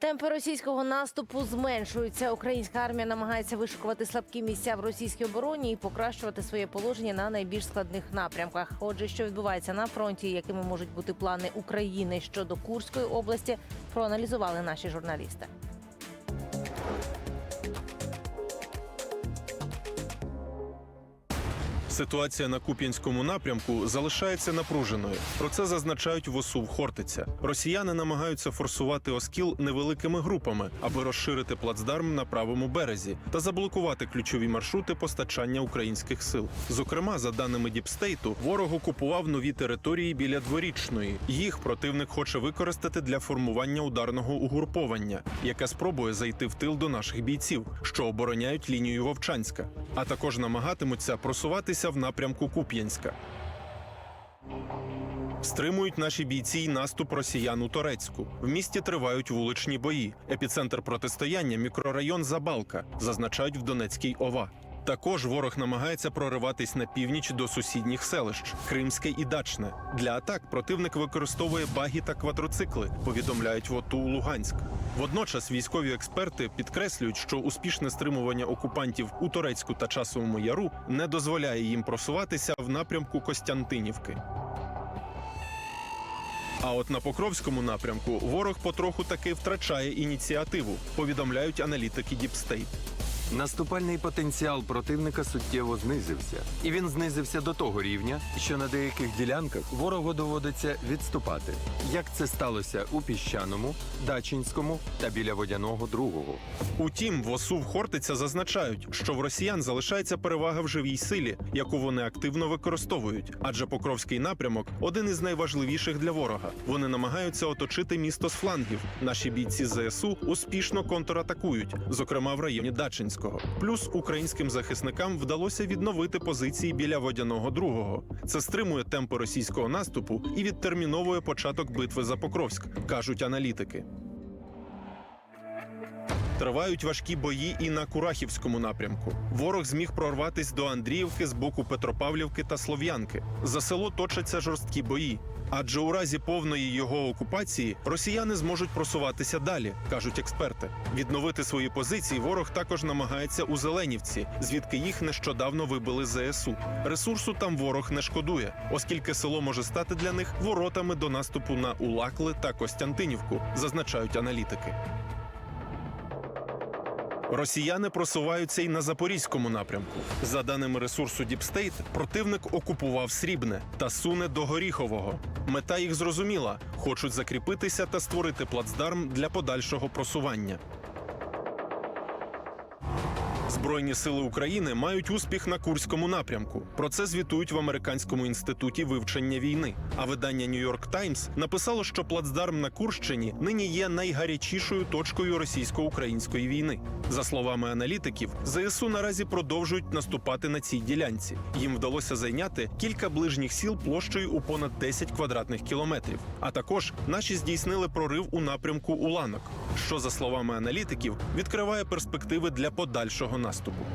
Темпи російського наступу зменшуються. Українська армія намагається вишукувати слабкі місця в російській обороні і покращувати своє положення на найбільш складних напрямках. Отже, що відбувається на фронті, якими можуть бути плани України щодо Курської області, проаналізували наші журналісти. Ситуація на Куп'янському напрямку залишається напруженою. Про це зазначають в ОСУ в Хортиця. Росіяни намагаються форсувати Оскіл невеликими групами, аби розширити плацдарм на правому березі та заблокувати ключові маршрути постачання українських сил. Зокрема, за даними Діпстейту, ворог окупував нові території біля дворічної. Їх противник хоче використати для формування ударного угруповання, яке спробує зайти в тил до наших бійців, що обороняють лінію Вовчанська, а також намагатимуться просуватися в напрямку Куп'янська. Стримують наші бійці й наступ росіян у Торецьку. В місті тривають вуличні бої. Епіцентр протистояння мікрорайон Забалка, зазначають в Донецькій ОВА. Також ворог намагається прориватись на північ до сусідніх селищ Кримське і Дачне. Для атак противник використовує багі та квадроцикли, повідомляють в ОТУ Луганськ. Водночас військові експерти підкреслюють, що успішне стримування окупантів у Торецьку та Часовому Яру не дозволяє їм просуватися в напрямку Костянтинівки. А от на Покровському напрямку ворог потроху таки втрачає ініціативу, повідомляють аналітики Діпстейт. Наступальний потенціал противника суттєво знизився, і він знизився до того рівня, що на деяких ділянках ворогу доводиться відступати. Як це сталося у піщаному, дачинському та біля водяного другого. Утім, в ОСУ в Хортиця зазначають, що в росіян залишається перевага в живій силі, яку вони активно використовують. Адже Покровський напрямок один із найважливіших для ворога. Вони намагаються оточити місто з флангів. Наші бійці ЗСУ успішно контратакують, зокрема в районі Дачинського. Плюс українським захисникам вдалося відновити позиції біля водяного другого. Це стримує темпи російського наступу і відтерміновує початок битви за Покровськ, кажуть аналітики. Тривають важкі бої і на Курахівському напрямку. Ворог зміг прорватись до Андріївки з боку Петропавлівки та Слов'янки. За село точаться жорсткі бої. Адже у разі повної його окупації росіяни зможуть просуватися далі, кажуть експерти. Відновити свої позиції ворог також намагається у Зеленівці, звідки їх нещодавно вибили ЗСУ. Ресурсу там ворог не шкодує, оскільки село може стати для них воротами до наступу на Улакли та Костянтинівку, зазначають аналітики. Росіяни просуваються й на запорізькому напрямку. За даними ресурсу Діпстейт, противник окупував Срібне та суне до Горіхового. Мета їх зрозуміла: хочуть закріпитися та створити плацдарм для подальшого просування. Збройні сили України мають успіх на Курському напрямку. Про це звітують в американському інституті вивчення війни. А видання York Times написало, що плацдарм на Курщині нині є найгарячішою точкою російсько-української війни. За словами аналітиків, ЗСУ наразі продовжують наступати на цій ділянці. Їм вдалося зайняти кілька ближніх сіл площею у понад 10 квадратних кілометрів. А також наші здійснили прорив у напрямку Уланок, що за словами аналітиків відкриває перспективи для подальшого наступу.